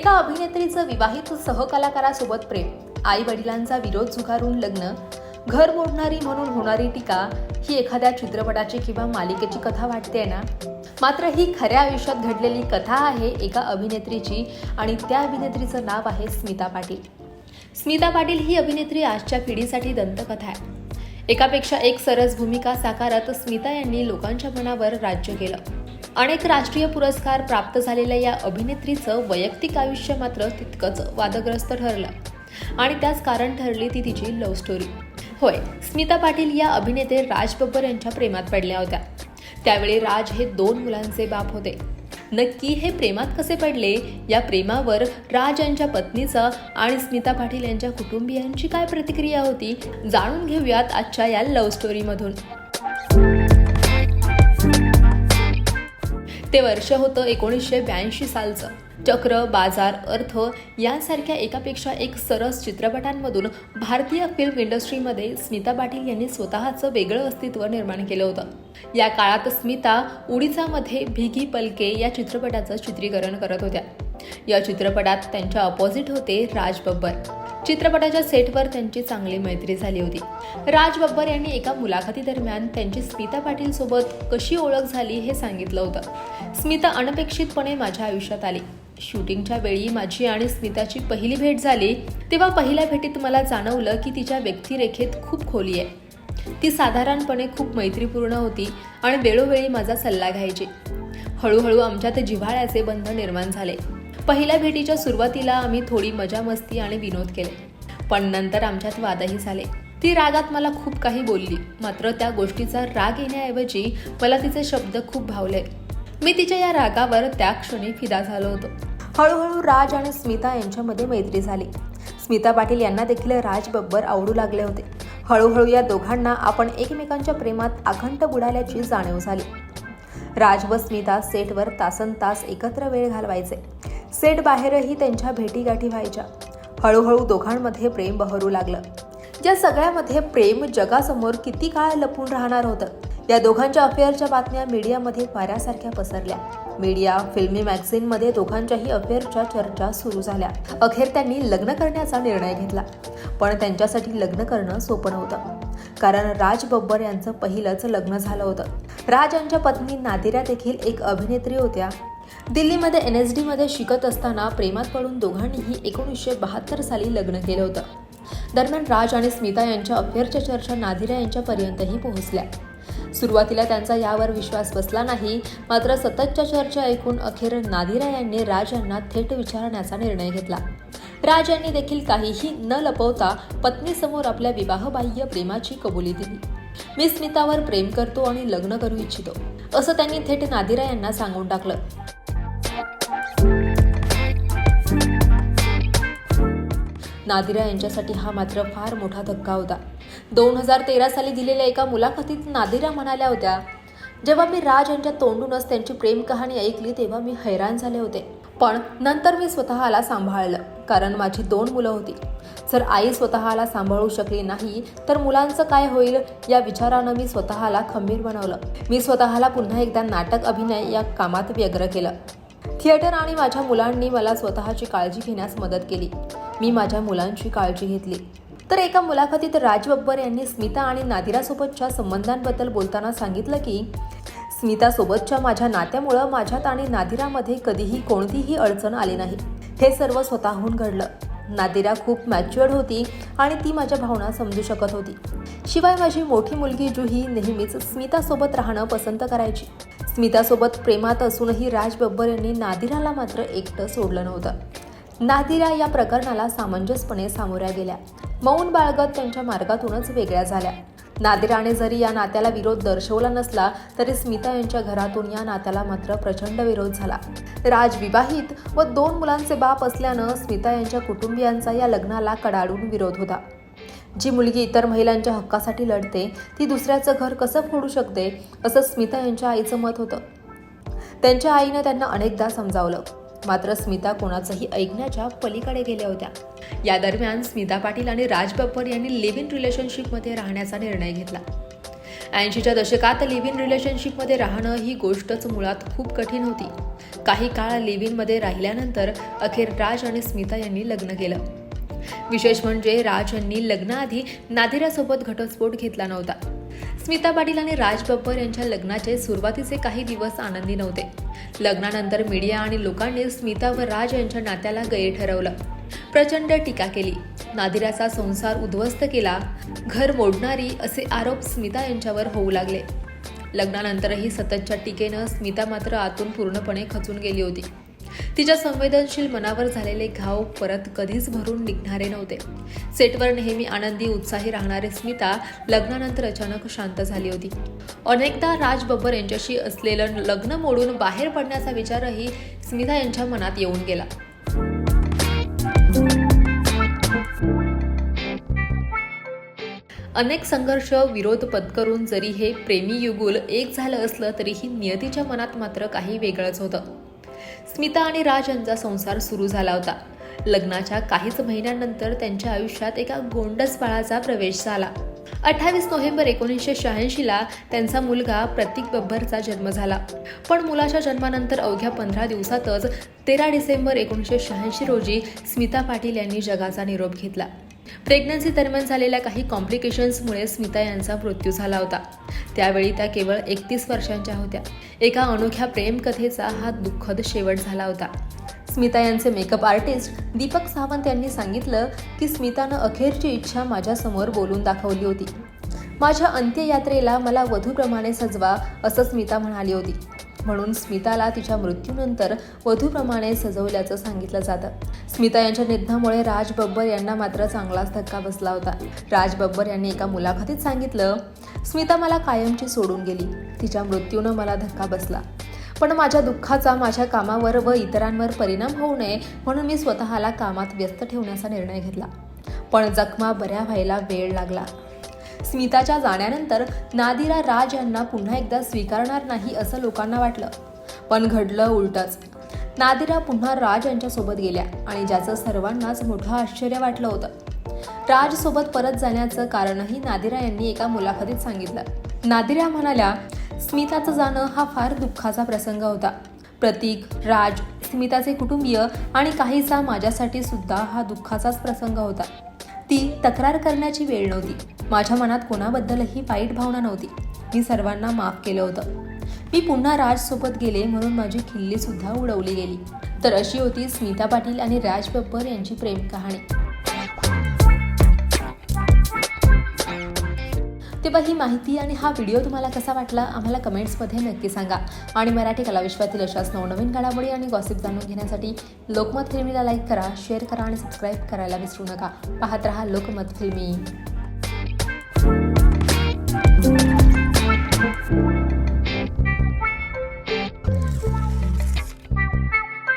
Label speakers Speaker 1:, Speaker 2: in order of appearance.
Speaker 1: एका अभिनेत्रीचं विवाहित सहकलाकारासोबत प्रेम. आई वडिलांचा विरोध झुगारून लग्न. घर मोडणारी म्हणून होणारी टीका ही एखाद्या चित्रपटाची किंवा मालिकेची कथा वाटते ना? मात्र ही खऱ्या आयुष्यात घडलेली कथा आहे एका अभिनेत्रीची आणि त्या अभिनेत्रीचं नाव आहे स्मिता पाटील. स्मिता पाटील ही अभिनेत्री आजच्या पिढीसाठी दंतकथा आहे. एकापेक्षा एक सरस भूमिका साकारत स्मिता यांनी लोकांच्या मनावर राज्य केलं. अनेक राष्ट्रीय पुरस्कार प्राप्त झालेल्या या अभिनेत्रीचं वैयक्तिक आयुष्य मात्र तितकंच वादग्रस्त ठरलं. आणि त्याच कारण ठरली ती तिची लव्ह स्टोरी होय स्मिता पाटील या अभिनेते राज बब्बर यांच्या प्रेमात पडल्या होत्या. त्यावेळी राज हे दोन मुलांचे बाप होते. नक्की हे प्रेमात कसे पडले? या प्रेमावर राज यांच्या पत्नीचा आणि स्मिता पाटील यांच्या कुटुंबियांची काय प्रतिक्रिया होती? जाणून घेऊयात आजच्या या लव्ह स्टोरीमधून ते वर्ष होतं एकोणीसशे ब्याऐंशी सालचं. चक्र बाजार अर्थ यांसारख्या एकापेक्षा एक सरस चित्रपटांमधून भारतीय फिल्म इंडस्ट्रीमध्ये स्मिता पाटील यांनी स्वतःचं वेगळं अस्तित्व निर्माण केलं होतं. या काळात स्मिता उडीसामध्ये भिगी पलके या चित्रपटाचं चित्रीकरण करत होत्या. या चित्रपटात त्यांच्या अपोजिट होते राज बब्बर. चित्रपटाच्या सेटवर त्यांची चांगली मैत्री झाली होती. राज बब्बर यांनी एका मुलाखतीदरम्यान त्यांची स्मिता पाटील सोबत कशी ओळख झाली हे सांगितलं होतं. स्मिता अनपेक्षितपणे माझ्या आयुष्यात आली. शूटिंगच्या वेळी माझी आणि स्मिताची पहिली भेट झाली तेव्हा पहिल्या भेटीत मला जाणवलं की तिच्या व्यक्तिरेखेत खूप खोली आहे. ती साधारणपणे खूप मैत्रीपूर्ण होती आणि वेळोवेळी माझा सल्ला घ्यायची. हळूहळू आमच्यात जिव्हाळ्याचे बंध निर्माण झाले. पहिल्या भेटीच्या सुरुवातीला आम्ही थोडी मजा मस्ती आणि विनोद केले. पण नंतर आमच्यात वादही झाले. ती रागात मला खूप काही बोलली. मात्र त्या गोष्टीचा राग येण्याऐवजी मला तिचे शब्द खूप भावले. मी तिच्या या रागावर त्या क्षणी फिदा झालो होतो. हळूहळू राज आणि स्मिता यांच्यामध्ये मैत्री झाली. स्मिता पाटील यांना देखील राज बब्बर आवडू लागले होते. हळूहळू या दोघांना आपण एकमेकांच्या प्रेमात आखंड बुडाल्याची जाणीव झाली. राज व स्मिता सेटवर तासन तास एकत्र वेळ घालवायचे. सेट बाहेरही त्यांच्या भेटीगाठी व्हायच्या. हळूहळू दोघांमध्ये प्रेम बहरू लागलं. या सगळ्यामध्ये प्रेम जगासमोर किती काळ लपून राहणार होतं या दोघांच्या अफेअरच्या बातम्या मीडियामध्ये वाऱ्यासारख्या पसरल्या. मीडिया फिल्मी मॅगझिनमध्ये दोघांच्याही अफेअरच्या चर्चा सुरू झाल्या. अखेर त्यांनी लग्न करण्याचा निर्णय घेतला. पण त्यांच्यासाठी लग्न करणं सोपं नव्हतं. कारण राज बब्बर यांचं पहिलंच लग्न झालं होतं. राज यांच्या पत्नी नादिरा देखील एक अभिनेत्री होत्या. दिल्लीमध्ये एन एस डीमध्ये शिकत असताना प्रेमात पडून दोघांनीही एकोणीसशे बहात्तर साली लग्न केलं होतं. दरम्यान राज आणि स्मिता यांच्या अफेअरच्या चर्चा नादिरा यांच्यापर्यंतही पोहोचल्या. सुरुवातीला त्यांचा यावर विश्वास बसला नाही मात्र सततच्या चर्चा ऐकून अखेर नादिरा यांनी राज यांना थेट विचारण्याचा निर्णय घेतला. राज यांनी देखील काहीही न लपवता पत्नीसमोर आपल्या विवाहबाह्य प्रेमाची कबुली दिली. मी स्मितावर प्रेम करतो आणि लग्न करू इच्छितो असं त्यांनी थेट नादिरा यांना सांगून टाकलं. नादिरा यांच्यासाठी हा मात्र फार मोठा धक्का होता. दोन हजार तेरा साली दिलेल्या एका मुलाखतीत नादिरा म्हणाल्या होत्या जेव्हा मी राज यांच्या तोंडूनच त्यांची प्रेम कहाणी ऐकली तेव्हा मी हैराण झाले होते. पण नंतर मी स्वतःला सांभाळलं कारण माझी दोन मुलं होती. जर आई स्वतःला सांभाळू शकली नाही तर मुलांचं काय होईल या विचारानं मी स्वतःला खंबीर बनवलं. मी स्वतःला पुन्हा एकदा नाटक अभिनय या कामात व्यग्र केलं. थिएटर आणि माझ्या मुलांनी मला स्वतःची काळजी घेण्यास मदत केली. मी माझ्या मुलांची काळजी घेतली. तर एका मुलाखतीत राज बब्बर यांनी स्मिता आणि नादिरासोबतच्या संबंधांबद्दल बोलताना सांगितलं की स्मितासोबतच्या माझ्या नात्यामुळं माझ्यात आणि नादिरामध्ये कधीही कोणतीही अडचण आली नाही. हे सर्व स्वतःहून घडलं. नादिरा खूप मॅच्युअर्ड होती आणि ती माझ्या भावना समजू शकत होती. शिवाय माझी मोठी मुलगी जुही नेहमीच स्मितासोबत राहणं पसंत करायची. स्मितासोबत प्रेमात असूनही राज बब्बर यांनी नादिराला मात्र एकटं सोडलं नव्हतं. नादिरा या प्रकरणाला सामंजस्यपणे सामोऱ्या गेल्या. मौन बाळगत त्यांच्या मार्गातूनच वेगळ्या झाल्या. नादिराने जरी या नात्याला विरोध दर्शवला नसला तरी स्मिता यांच्या घरातून या नात्याला मात्र प्रचंड विरोध झाला. राज विवाहित व दोन मुलांचे बाप असल्यानं स्मिता यांच्या कुटुंबियांचा या लग्नाला कडाडून विरोध होता. जी मुलगी इतर महिलांच्या हक्कासाठी लढते ती दुसऱ्याचं घर कसं फोडू शकते असं स्मिता यांच्या आईचं मत होतं. त्यांच्या आईनं त्यांना अनेकदा समजावलं. मात्र स्मिता कोणाचंही ऐकण्याच्या पलीकडे गेल्या होत्या. या दरम्यान स्मिता पाटील आणि राज बब्बर यांनी लिव्ह इन रिलेशनशिपमध्ये राहण्याचा निर्णय घेतला. ऐंशीच्या दशकात लिव्ह इन रिलेशनशिपमध्ये राहणं ही गोष्टच मुळात खूप कठीण होती. काही काळ लिव्ह इनमध्ये राहिल्यानंतर अखेर राज आणि स्मिता यांनी लग्न केलं. विशेष म्हणजे राज यांनी लग्नाआधी नादिरासोबत घटस्फोट घेतला नव्हता. स्मिता पाटील आणि राज बब्बर यांच्या लग्नाचे सुरुवातीचे काही दिवस आनंदी नव्हते. लग्नानंतर मीडिया आणि लोकांनी स्मिता व राज यांच्या नात्याला गैर ठरवलं. प्रचंड टीका केली. नादिराचा संसार उद्ध्वस्त केला. घर मोडणारी असे आरोप स्मिता यांच्यावर होऊ लागले. लग्नानंतरही सततच्या टीकेनं स्मिता मात्र आतून पूर्णपणे खचून गेली होती. तिच्या संवेदनशील मनावर झालेले घाव परत कधीच भरून निघणारे नव्हते. सेटवर नेहमी आनंदी उत्साही राहणारे स्मिता लग्नानंतर अचानक शांत झाली होती. अनेकदा राज बब्बर यांच्याशी असलेलं लग्न मोडून बाहेर पडण्याचा विचारही स्मिता यांच्या मनात येऊन गेला. अनेक संघर्ष विरोध पत्करून जरी हे प्रेमी युगुल एक झालं असलं तरीही नियतीच्या मनात मात्र काही वेगळंच होतं. स्मिता आणि राज यांचा संसार सुरू झाला होता. लग्नाच्या काहीच महिन्यानंतर त्यांच्या आयुष्यात एका गोंडस बाळाचा प्रवेश झाला. अठ्ठावीस नोव्हेंबर एकोणीसशे शहाऐंशीला त्यांचा मुलगा प्रतीक बब्बरचा जन्म झाला. पण मुलाच्या जन्मानंतर अवघ्या पंधरा दिवसातच तेरा डिसेंबर एकोणीसशे शहाऐंशी रोजी स्मिता पाटील यांनी जगाचा निरोप घेतला. प्रेग्नन्सी दरम्यान झालेल्या काही कॉम्प्लिकेशन्समुळे स्मिता यांचा मृत्यू झाला होता. त्यावेळी त्या केवळ एकतीस वर्षांच्या होत्या. एका अनोख्या प्रेमकथेचा हा दुःखद शेवट झाला होता. स्मिता यांचे मेकअप आर्टिस्ट दीपक सावंत यांनी सांगितलं की स्मितानं अखेरची इच्छा माझ्यासमोर बोलून दाखवली होती. माझ्या अंत्ययात्रेला मला वधूप्रमाणे सजवा असं स्मिता म्हणाली होती. म्हणून स्मिताला तिच्या मृत्यूनंतर वधूप्रमाणे सजवल्याचं सांगितलं जातं. स्मिता यांच्या निधनामुळे राज बब्बर यांना मात्र चांगलाच धक्का बसला होता. राज बब्बर यांनी एका मुलाखतीत सांगितलं स्मिता मला कायमची सोडून गेली. तिच्या मृत्यूनं मला धक्का बसला. पण माझ्या दुःखाचा माझ्या कामावर व इतरांवर परिणाम होऊ नये म्हणून मी स्वतःला कामात व्यस्त ठेवण्याचा निर्णय घेतला. पण जखमा बऱ्या व्हायला वेळ लागला. स्मिताच्या जाण्यानंतर नादिरा राज यांना पुन्हा एकदा स्वीकारणार नाही असं लोकांना वाटलं. पण घडलं उलटच. नादिरा पुन्हा राज यांच्यासोबत गेल्या आणि ज्याचं सर्वांनाच मोठं आश्चर्य वाटलं होतं. राजसोबत परत जाण्याचं कारणही नादिरा यांनी एका मुलाखतीत सांगितलं. नादिरा म्हणाल्या स्मिताचं जाणं हा फार दुःखाचा प्रसंग होता. प्रतीक राज स्मिताचे कुटुंबीय आणि काहीसा माझ्यासाठी सुद्धा हा दुःखाचाच प्रसंग होता. ती तक्रार करण्याची वेळ नव्हती. माझ्या मनात कोणाबद्दलही वाईट भावना नव्हती. मी सर्वांना माफ केलं होतं. मी पुन्हा राजसोबत गेले म्हणून माझी खिल्ली सुद्धा उडवली गेली. तर अशी होती स्मिता पाटील आणि राज बब्बर यांची प्रेम कहाणी. तेव्हा ही माहिती आणि हा व्हिडिओ तुम्हाला कसा वाटला आम्हाला कमेंट्समध्ये नक्की सांगा. आणि मराठी कलाविश्वातील अशाच नवनवीन घडामोडी आणि गॉसिप जाणून घेण्यासाठी लोकमत फिल्मीला लाईक करा शेअर करा आणि सबस्क्राईब करायला विसरू नका. पाहत रहा लोकमत फिल्मी. Thank you.